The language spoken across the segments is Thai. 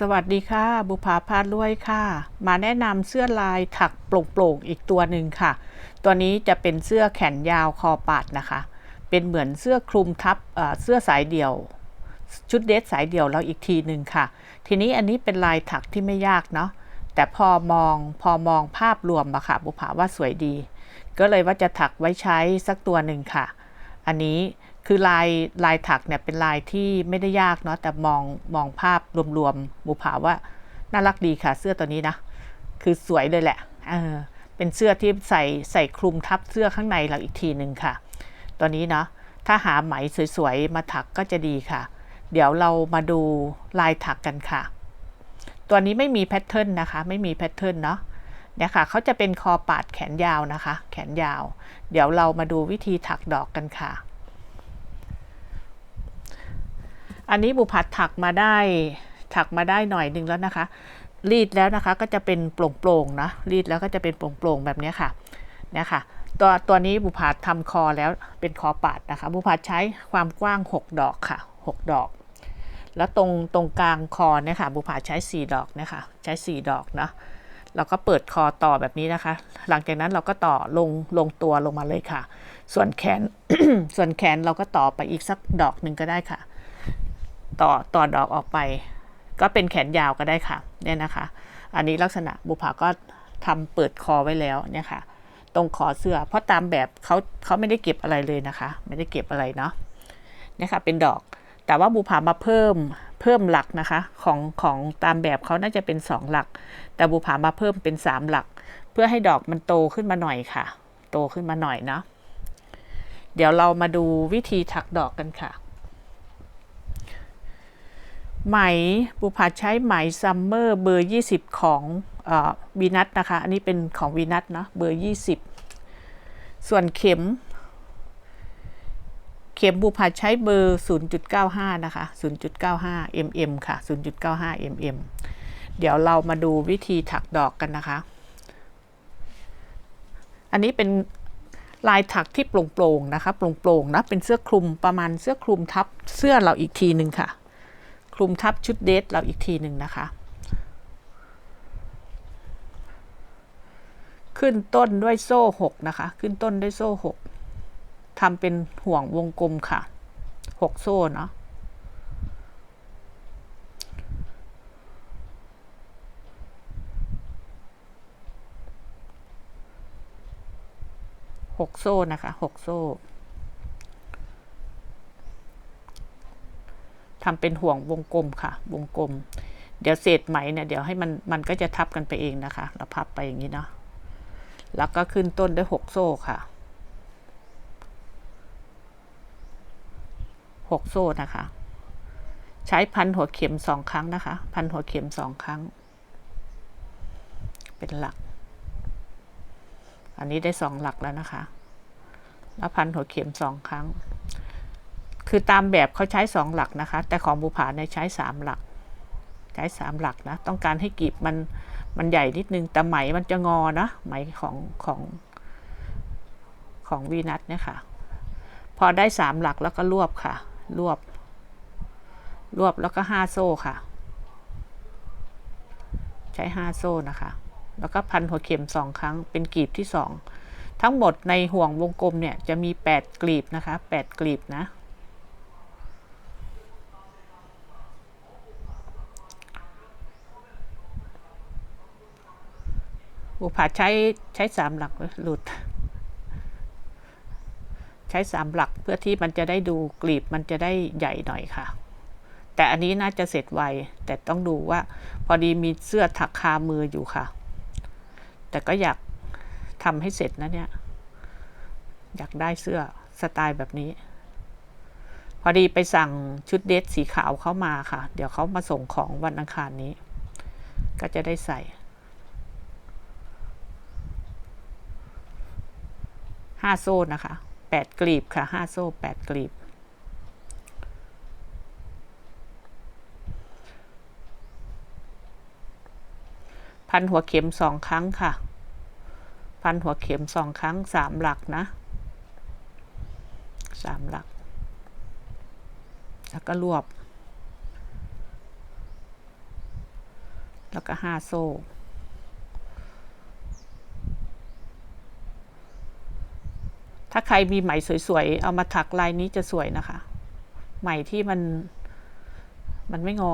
สวัสดีค่ะ บุภาพาดรวยค่ะ มาแนะนำเสื้อลายถักโปร่งๆอีกตัวหนึ่งค่ะ ตัวนี้จะเป็นเสื้อแขนยาวคอปาดนะคะ เป็นเหมือนเสื้อคลุมทับเสื้อสายเดี่ยว ชุดเดรสสายเดี่ยวแล้วอีกทีหนึ่งค่ะ ทีนี้อันนี้เป็นลายถักที่ไม่ยากเนาะแต่พอมองพอมองภาพรวมอะค่ะ บุภาว่าสวยดี ก็เลยว่าจะถักไว้ใช้สักตัวหนึ่งค่ะ อันนี้ คือลายลายถักเนี่ยเป็นลายที่ไม่ได้ยากเนาะแต่มองมองภาพรวมๆบุภาว่าน่ารักดีค่ะ เสื้อตัวนี้นะ คือสวยเลยแหละเออเป็นเสื้อที่ใส่ใส่คลุมทับเสื้อข้างในเราอีกทีหนึ่งค่ะ ตัวนี้เนาะถ้าหาไหมสวยๆมาถักก็จะดีค่ะ เดี๋ยวเรามาดูลายถักกันค่ะ ตัวนี้ไม่มีแพทเทิร์นนะคะ ไม่มีแพทเทิร์นเนาะเนี่ยค่ะเขาจะเป็นคอปาดแขนยาวนะคะ แขนยาว เดี๋ยวเรามาดูวิธีถักดอกกันค่ะ อันนี้บุพัดถักมาได้ถักมาได้หน่อยหนึ่งแล้วนะคะ รีดแล้วนะคะก็จะเป็นโปร่งๆนะรีดแล้วก็จะเป็นโปร่งๆแบบนี้ค่ะเนี่ยค่ะตัวตัวนี้บุพัดทำคอแล้วเป็นคอปาดนะคะ บุพัดใช้ความกว้าง 6 ดอกค่ะ 6 ดอก แล้วตรงตรงกลางคอเนี่ยค่ะบุผาใช้ 4 ดอกนะคะใช้ 4 ดอกเนาะเราก็เปิดคอต่อแบบนี้นะคะ หลังจากนั้นเราก็ต่อลงลงตัวลงมาเลยค่ะ ส่วนแขนส่วนแขนเราก็ต่อไปอีกสักดอกหนึ่งก็ได้ค่ะ ต่อต่อดอกออกไป ก็เป็นแขนยาวก็ได้ค่ะเนี่ยนะคะ อันนี้ลักษณะบุผาก็ทำเปิดคอไว้แล้วเนี่ยค่ะ ตรงคอเสื้อ เพราะตามแบบเขาเขาไม่ได้เก็บอะไรเลยนะคะ ไม่ได้เก็บอะไรเนาะเนี่ยค่ะเป็นดอก แต่ว่าบุผามาเพิ่มเพิ่มหลักนะคะของของตามแบบเขาน่าจะเป็น 2 หลัก แต่บุผามาเพิ่มเป็น 3 หลัก เพื่อให้ดอกมันโตขึ้นมาหน่อยค่ะ โตขึ้นมาหน่อยเนาะเดี๋ยวเรามาดูวิธีถักดอกกันค่ะ ไหมบุผาใช้ไหมซัมเมอร์เบอร์ 20 ของวีนัทนะคะ อันนี้เป็นของวีนัทเนาะเบอร์ 20 ส่วนเข็ม เข็มบุพาใช้เบอร์ 0.95 นะคะ 0.95 mm ค่ะ 0.95 mm เดี๋ยวเรามาดูวิธีถักดอกกันนะคะ อันนี้เป็นลายถักที่โปร่งๆนะคะโปร่งๆนะเป็นเสื้อคลุมประมาณเสื้อคลุมทับเสื้อเราอีกทีหนึ่งค่ะ คลุมทับชุดเดทเราอีกทีหนึ่งนะคะ ขึ้นต้นด้วยโซ่6นะคะ ขึ้นต้นด้วยโซ่6ทำเป็นห่วงวงกลมค่ะหกโซ่เนาะหกโซ่นะคะหกโซ่ ทำเป็นห่วงวงกลมค่ะ วงกลม เดี๋ยวเศษไหมเนี่ยเดี๋ยวให้มันมันก็จะทับกันไปเองนะคะ เราพับไปอย่างนี้เนาะแล้วก็ขึ้นต้นด้วยหกโซ่ค่ะหกโซ่นะคะ ใช้พันหัวเข็มสองครั้งนะคะ พันหัวเข็มสองครั้ง เป็นหลัก อันนี้ได้สองหลักแล้วนะคะ แล้วพันหัวเข็มสองครั้ง คือตามแบบเขาใช้สองหลักนะคะ แต่ของบุผาเนี่ยใช้สามหลัก ใช้สามหลักนะ ต้องการให้กีบมันมันใหญ่นิดนึง แต่ไหมมันจะงอนะ ไหมของของของวีนัทเนี่ยค่ะ พอได้สามหลักแล้วก็รวบค่ะ รวบ รวบแล้วก็ห้าโซ่ค่ะ ใช้ห้าโซ่นะคะ แล้วก็พันหัวเข็มสองครั้ง เป็นกลีบที่สอง ทั้งหมดในห่วงวงกลมเนี่ยจะมีแปดกลีบนะคะแปดกลีบนะ บุผาใช้ใช้สามหลักหลุด ใช้สามหลักเพื่อที่มันจะได้ดูกลีบมันจะได้ใหญ่หน่อยค่ะ แต่อันนี้น่าจะเสร็จไว แต่ต้องดูว่า พอดีมีเสื้อถักคามืออยู่ค่ะ แต่ก็อยากทำให้เสร็จนะเนี่ย อยากได้เสื้อสไตล์แบบนี้ พอดีไปสั่งชุดเดทสีขาวเข้ามาค่ะ เดี๋ยวเขามาส่งของวันอังคารนี้ ก็จะได้ใส่ ห้าโซ่นะคะแปดกลีบค่ะห้าโซ่แปดกลีบ พันหัวเข็มสองครั้งค่ะ พันหัวเข็มสองครั้งสามหลักนะสามหลัก แล้วก็รวบ แล้วก็ห้าโซ่ ถ้าใครมีไหมสวยๆ เอามาถักลายนี้จะสวยนะคะ ไหมที่มัน มันไม่งอ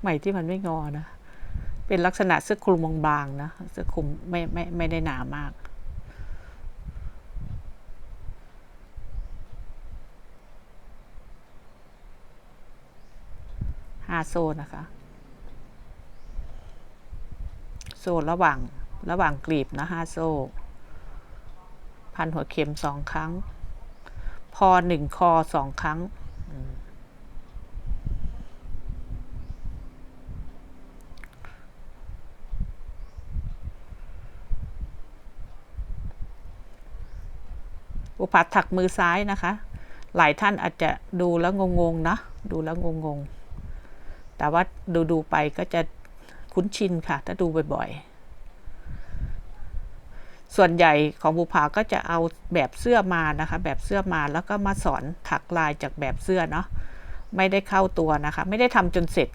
ไหมที่มันไม่งอนะ เป็นลักษณะเสื้อคลุมบางๆนะเสื้อคลุมไม่ไม่ไม่ได้หนามากห้าโซ่นะคะ โซ่ระหว่างระหว่างกลีบนะห้าโซ่ พันหัวเข็มสองครั้ง พอหนึ่งคอสองครั้ง อุปัตถักมือซ้ายนะคะ หลายท่านอาจจะดูแล้วงงๆนะ ดูแล้วงงๆ แต่ว่าดูดูๆไปก็จะคุ้นชินค่ะ ถ้าดูบ่อยๆ ส่วนใหญ่ของบุภาก็จะเอาแบบเสื้อมานะคะ แบบเสื้อมาแล้วก็มาสอนถักลายจากแบบเสื้อเนาะไม่ได้เข้าตัวนะคะ ไม่ได้ทำจนเสร็จ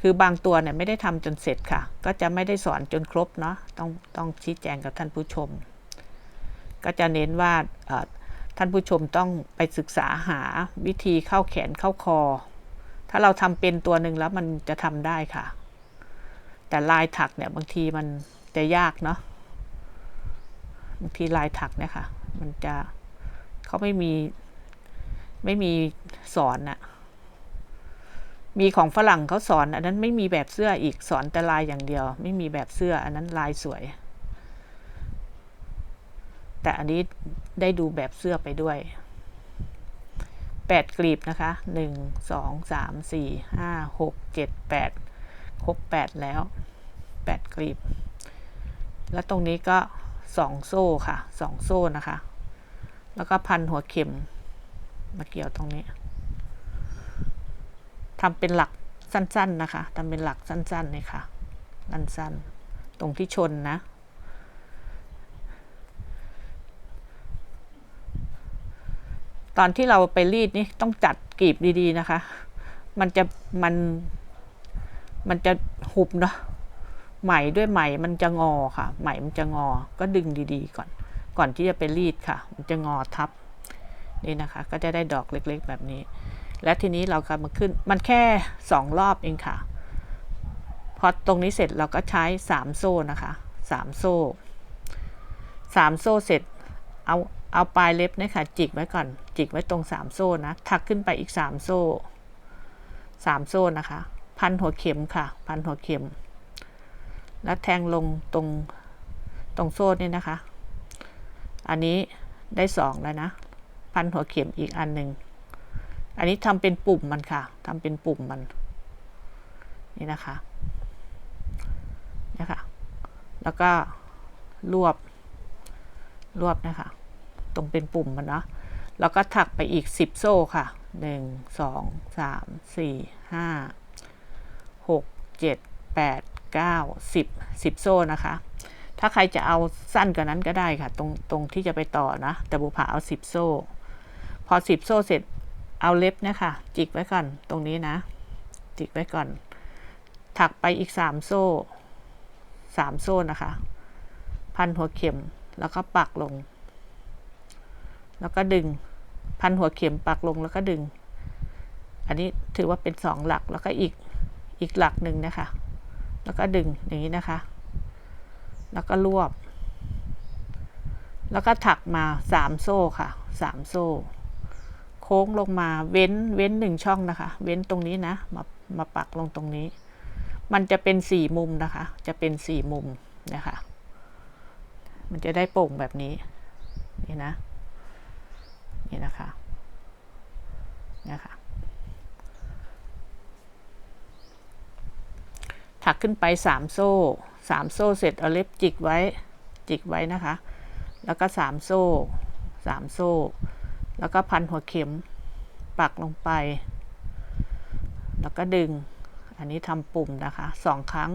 คือบางตัวเนี่ยไม่ได้ทำจนเสร็จค่ะ ก็จะไม่ได้สอนจนครบเนาะต้องต้องชี้แจงกับท่านผู้ชม ก็จะเน้นว่าท่านผู้ชมต้องไปศึกษาหาวิธีเข้าแขนเข้าคอ ถ้าเราทำเป็นตัวหนึ่งแล้วมันจะทำได้ค่ะ แต่ลายถักเนี่ยบางทีมันจะยากเนาะ บางทีลายถักเนี่ยค่ะ มันจะเขาไม่มีไม่มีสอนนะมีของฝรั่งเขาสอน อันนั้นไม่มีแบบเสื้ออีกสอนแต่ลายอย่างเดียว ไม่มีแบบเสื้อ อันนั้นลายสวย แต่อันนี้ได้ดูแบบเสื้อไปด้วยแปดกลีบนะคะหนึ่งสองสามสี่ห้าหกเจ็ดแปดครบแปดแล้วแปดกลีบ แล้วตรงนี้ก็ สองโซ่ค่ะสองโซ่นะคะ แล้วก็พันหัวเข็มมาเกี่ยวตรงนี้ทำเป็นหลักสั้น ๆนะคะทำเป็นหลักสั้นๆเลยค่ะสั้นๆตรงที่ชนนะ ตอนที่เราไปรีดนี่ต้องจัดกรีบดีๆนะคะ มันจะมันมันจะหุบเนาะ ไหมด้วยไหมมันจะงอค่ะ ไหมมันจะงอ ก็ดึงดีๆ ก่อน ก่อนที่จะไปรีดค่ะ มันจะงอทับ นี่นะคะ ก็จะได้ดอกเล็กๆ แบบนี้ และทีนี้เราก็มาขึ้น มันแค่สองรอบเองค่ะ พอตรงนี้เสร็จเราก็ใช้สามโซ่นะคะสามโซ่สามโซ่เสร็จ เอาเอาปลายเล็บนี่ค่ะจิกไว้ก่อน จิกไว้ตรงสามโซ่นะถักขึ้นไปอีกสามโซ่สามโซ่นะคะ พันหัวเข็มค่ะ พันหัวเข็ม แล้วแทงลงตรงตรงโซ่นี่นะคะ อันนี้ได้สองแล้วนะ พันหัวเข็มอีกอันหนึ่ง อันนี้ทำเป็นปุ่มมันค่ะทำเป็นปุ่มมัน นี่นะคะนะคะ แล้วก็รวบ รวบนะคะ ตรงเป็นปุ่มมันเนาะ แล้วก็ถักไปอีก 10 โซ่ค่ะ 1 2 3 4 5 6 7 8 9 10 10 โซ่นะคะ ถ้าใครจะเอาสั้นกว่านั้นก็ได้ค่ะ ตรงตรงที่จะไปต่อนะ แต่บุผาเอา 10 โซ่ พอ 10 โซ่เสร็จเอาเล็บนะคะจิกไว้ก่อนตรงนี้นะ จิกไว้ก่อน ถักไปอีก 3 โซ่ 3 โซ่นะคะ พันหัวเข็มแล้วก็ปักลง แล้วก็ดึงพันหัวเข็มปักลงแล้วก็ดึง อันนี้ถือว่าเป็นสองหลักแล้วก็อีกอีกหลักหนึ่งนะคะ แล้วก็ดึงอย่างนี้นะคะ แล้วก็รวบ แล้วก็ถักมาสามโซ่ค่ะสามโซ่ โค้งลงมาเว้นเว้นหนึ่งช่องนะคะ เว้นตรงนี้นะมามาปักลงตรงนี้ มันจะเป็นสี่มุมนะคะ จะเป็นสี่มุมนะคะ มันจะได้โป่งแบบนี้ นี่นะ นี่นะคะ นะคะ ถักขึ้นไปสามโซ่สามโซ่เสร็จเอาเล็บจิกไว้จิกไว้นะคะ แล้วก็สามโซ่สามโซ่ แล้วก็พันหัวเข็มปักลงไป แล้วก็ดึง อันนี้ทำปุ่มนะคะสองครั้ง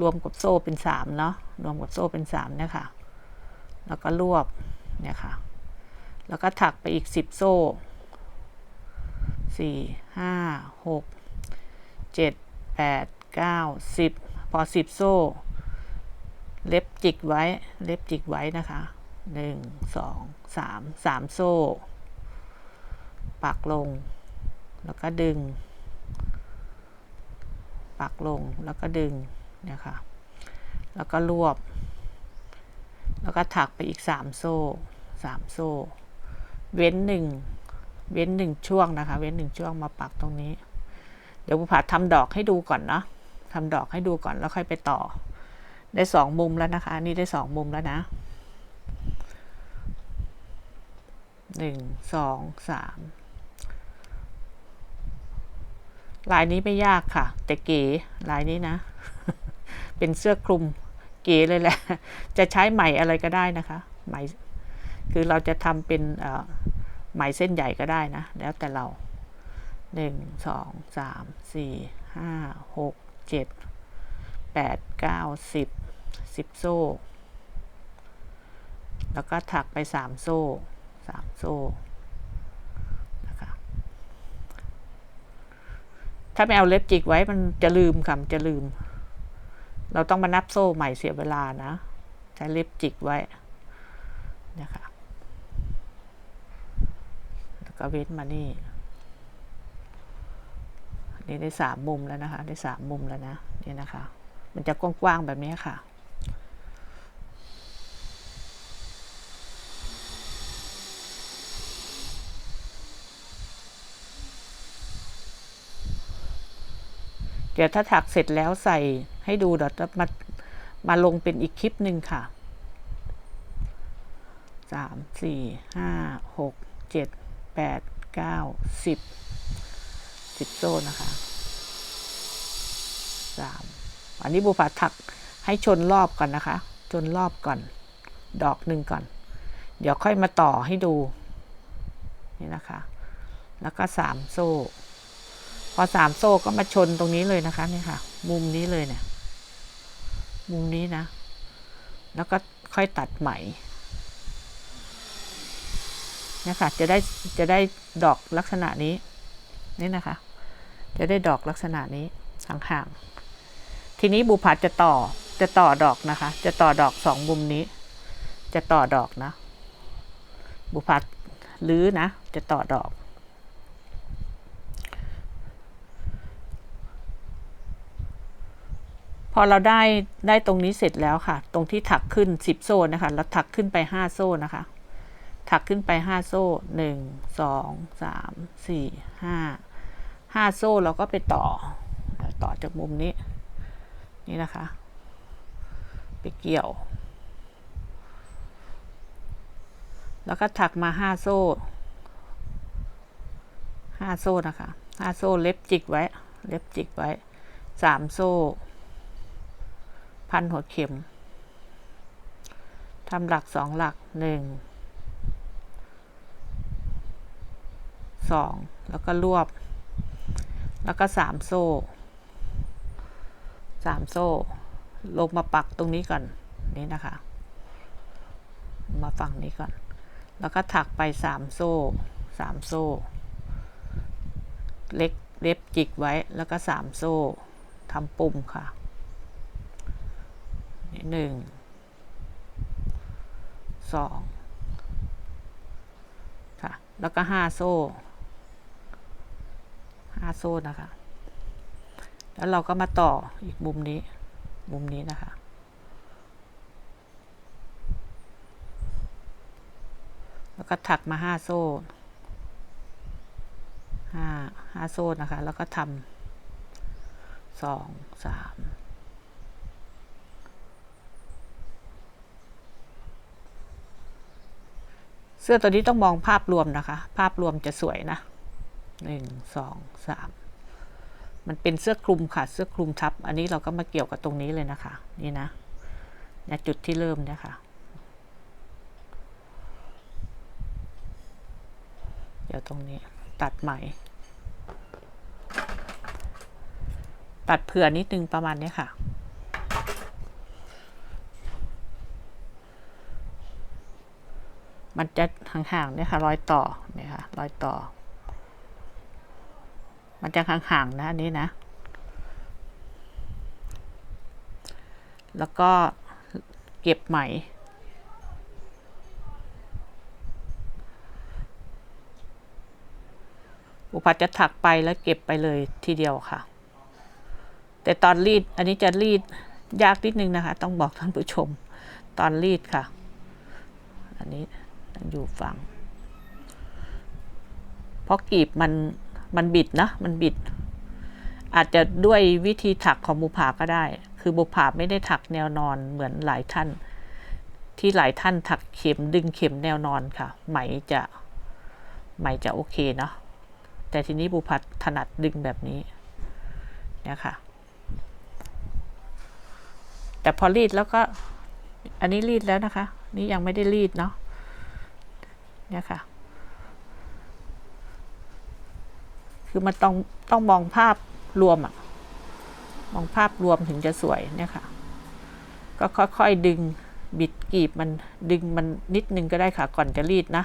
รวมกับโซ่เป็นสามเนาะรวมกับโซ่เป็นสามเนี่ยค่ะ แล้วก็รวบเนี่ยค่ะ แล้วก็ถักไปอีกสิบโซ่สี่ห้าหก เจ็ดแปดเก้าสิบพอสิบโซ่ เล็บจิกไว้ เล็บจิกไว้นะคะหนึ่งสองสามสามโซ่ ปักลง แล้วก็ดึง ปักลงแล้วก็ดึงเนี่ยค่ะแล้วก็รวบ แล้วก็ถักไปอีกสามโซ่สามโซ่ เว้นหนึ่งเว้นหนึ่งช่วงนะคะ เว้นหนึ่งช่วงมาปักตรงนี้เดี๋ยวบุผัดทำดอกให้ดูก่อนเนาะ ทำดอกให้ดูก่อนแล้วค่อยไปต่อ ได้สองมุมแล้วนะคะ นี่ได้สองมุมแล้วนะหนึ่งสองสามลายนี้ไม่ยากค่ะ แต่เก๋ลายนี้นะ เป็นเสื้อคลุมเก๋เลยแหละ จะใช้ไหมอะไรก็ได้นะคะไหมคือเราจะทำเป็นไหมเส้นใหญ่ก็ได้นะ แล้วแต่เราหนึ่งสองสามสี่ห้าหก เจ็ดแปดเก้าสิบสิบโซ่ แล้วก็ถักไปสามโซ่สามโซ่นะคะถ้าไม่เอาเล็บจิกไว้มันจะลืมคำจะลืม เราต้องมานับโซ่ใหม่เสียเวลานะใช้เล็บจิกไว้นะคะแล้วก็เว้นมานี่ นี่ได้สามมุมแล้วนะคะ ได้สามมุมแล้วนะนี่นะคะ มันจะกว้างๆแบบนี้ค่ะเดี๋ยวถ้าถักเสร็จแล้วใส่ให้ดูเดี๋ยวจะมามาลงเป็นอีกคลิปหนึ่งค่ะสามสี่ห้าหกเจ็ดแปดเก้าสิบ สิบโซ่นะคะสามอันนี้บูผาถักให้ชนรอบก่อนนะคะ ชนรอบก่อน ดอกหนึ่งก่อน เดี๋ยวค่อยมาต่อให้ดู นี่นะคะ แล้วก็สามโซ่ พอสามโซ่ก็มาชนตรงนี้เลยนะคะนี่ค่ะ มุมนี้เลยเนี่ย มุมนี้นะ แล้วก็ค่อยตัดไหมนี่ค่ะจะได้จะได้ดอกลักษณะนี้ นี่นะคะ จะได้ดอกลักษณะนี้ห่างๆทีนี้บุพัดจะต่อจะต่อดอกนะคะ จะต่อดอกสองมุมนี้ จะต่อดอกนะ บุพัดลื้อนะ จะต่อดอก พอเราได้ได้ตรงนี้เสร็จแล้วค่ะ ตรงที่ถักขึ้นสิบโซ่นะคะแล้วถักขึ้นไปห้าโซ่นะคะ ถักขึ้นไปห้าโซ่หนึ่งสองสามสี่ห้า ห้าโซ่เราก็ไปต่อ ต่อจากมุมนี้ นี่นะคะ ไปเกี่ยว แล้วก็ถักมาห้าโซ่ห้าโซ่นะคะห้าโซ่เล็บจิกไว้ เล็บจิกไว้สามโซ่ พันหัวเข็มทำหลักสองหลักหนึ่งสองแล้วก็รวบ แล้วก็สามโซ่สามโซ่ ลงมาปักตรงนี้ก่อนนี่นะคะ มาฝั่งนี้ก่อน แล้วก็ถักไปสามโซ่สามโซ่ เล็กเล็บจิกไว้แล้วก็สามโซ่ทำปุ่มค่ะหนึ่งสองค่ะ แล้วก็ห้าโซ่าโซ่นะคะ แล้วเราก็มาต่ออีกมุมนี้ มุมนี้นะคะ แล้วก็ถักมาห้าโซ่ห้าห้าโซ่นะคะ แล้วก็ทำสองสามเสื้อตัวนี้ต้องมองภาพรวมนะคะ ภาพรวมจะสวยนะ หนึ่งสองสามมันเป็นเสื้อคลุมค่ะ เสื้อคลุมทับ อันนี้เราก็มาเกี่ยวกับตรงนี้เลยนะคะ นี่นะนจุดที่เริ่มนี่ยค่ะเดี๋ยวตรงนี้ตัดใหม่ ตัดเผื่อนิดนึงประมาณนี้ค่ะ มันจะห่างๆเนี่ยค่ะรอยต่อเนี่ยค่ะรอยต่อันจะห่างๆนะอันนี้นะ แล้วก็เก็บใหม่ อุปัจะถักไปแล้วเก็บไปเลยทีเดียวค่ะ แต่ตอนรีดอันนี้จะรีดยากนิดนึงนะคะ ต้องบอกท่านผู้ชมตอนรีดค่ะ อันนี้อยู่ฝั่งเพราะกีบมัน มันบิดนะ มันบิด อาจจะด้วยวิธีถักของบุผาก็ได้ คือบุผาไม่ได้ถักแนวนอนเหมือนหลายท่าน ที่หลายท่านถักเข็มดึงเข็มแนวนอนค่ะ ไหมจะไหมจะโอเคเนาะ แต่ทีนี้บุพัดถนัดดึงแบบนี้ เนี่ยค่ะ แต่พอรีดแล้วก็ อันนี้รีดแล้วนะคะ นี่ยังไม่ได้รีดเนาะ เนี่ยค่ะ คือมันต้องต้องมองภาพรวมอะมองภาพรวมถึงจะสวยเนี่ยค่ะ ก็ค่อยๆดึงบิดกีบมันดึงมันนิดนึงก็ได้ค่ะ ก่อนจะรีดนะ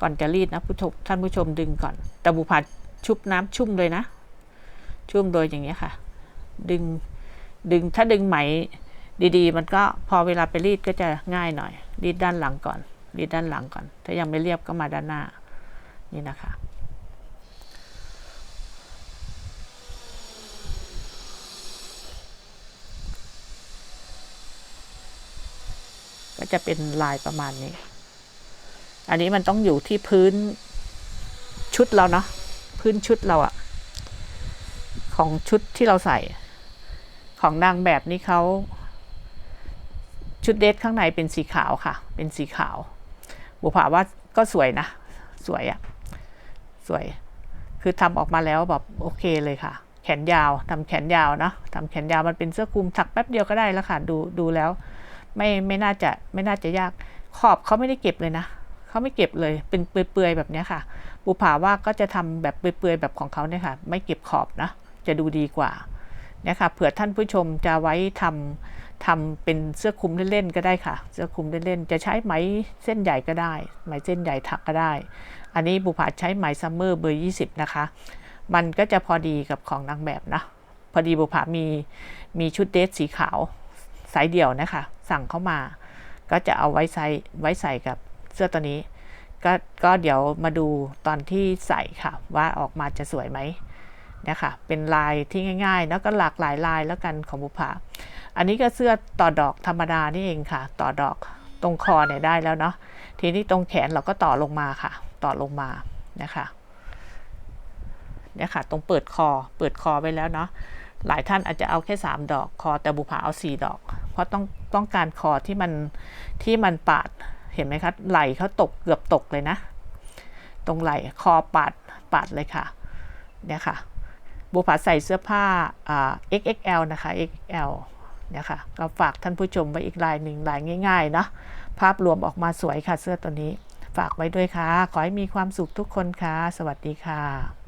ก่อนจะรีดนะผู้ชมท่านผู้ชมดึงก่อนแต่บุผัดชุบน้ำชุ่มเลยนะ ชุ่มโดยอย่างเงี้ยค่ะ ดึงดึงถ้าดึงไหมดีๆ มันก็พอเวลาไปรีดก็จะง่ายหน่อย รีดด้านหลังก่อน รีดด้านหลังก่อน ถ้ายังไม่เรียบก็มาด้านหน้านี่นะคะ ก็จะเป็นลายประมาณนี้ อันนี้มันต้องอยู่ที่พื้นชุดเราเนาะพื้นชุดเราอะของชุดที่เราใส่ ของนางแบบนี้เขาชุดเดทข้างในเป็นสีขาวค่ะ เป็นสีขาวบุผาว่าก็สวยนะ สวยอะสวย คือทำออกมาแล้วแบบโอเคเลยค่ะ แขนยาวทำแขนยาวเนาะทำแขนยาวมันเป็นเสื้อคลุมถักแป๊บเดียวก็ได้แล้วค่ะ ดูดูแล้ว ไม่ไม่น่าจะไม่น่าจะยากขอบเขาไม่ได้เก็บเลยนะเขาไม่เก็บเลยเป็นเปื่อยๆแบบนี้ค่ะบุผาว่าก็จะทำแบบเปื่อยๆแบบของเขาเนี่ยค่ะ ไม่เก็บขอบนะจะดูดีกว่าเนี่ยค่ะเผื่อท่านผู้ชมจะไว้ทำทำเป็นเสื้อคลุมเล่นๆก็ได้ค่ะ เสื้อคลุมเล่นๆจะใช้ไหมเส้นใหญ่ก็ได้ ไหมเส้นใหญ่ถักก็ได้ อันนี้บุผาใช้ไหมซัมเมอร์เบอร์20 นะคะ มันก็จะพอดีกับของนางแบบนะพอดีบุผามีมีชุดเดรสสีขาว สายเดี่ยวนะคะ สั่งเข้ามา ก็จะเอาไว้ใส่ไว้ใส่กับเสื้อตัวนี้ ก็ก็เดี๋ยวมาดูตอนที่ใส่ค่ะ ว่าออกมาจะสวยไหมนะคะเป็นลายที่ง่ายๆ แล้วก็หลากหลายลายแล้วกันของบุผาอันนี้ก็เสื้อต่อดอกธรรมดานี่เองค่ะ ต่อดอกตรงคอเนี่ยได้แล้วเนาะทีนี้ตรงแขนเราก็ต่อลงมาค่ะ ต่อลงมานะคะเนี่ยค่ะ ตรงเปิดคอ เปิดคอไปแล้วเนาะ หลายท่านอาจจะเอาแค่ 3 ดอกคอแต่บุผาเอา 4 ดอก เพราะต้องต้องการคอที่มันที่มันปาดเห็นไหมคะไหลเขาตกเกือบตกเลยนะ ตรงไหลคอปาดปาดเลยค่ะเนี่ยค่ะบุผาใส่เสื้อผ้า XXL นะคะ XL เนี่ยค่ะก็ฝากท่านผู้ชมไว้อีกลายหนึ่งลายง่ายๆนะภาพรวมออกมาสวยค่ะเสื้อตัวนี้ ฝากไว้ด้วยค่ะ ขอให้มีความสุขทุกคนค่ะ สวัสดีค่ะ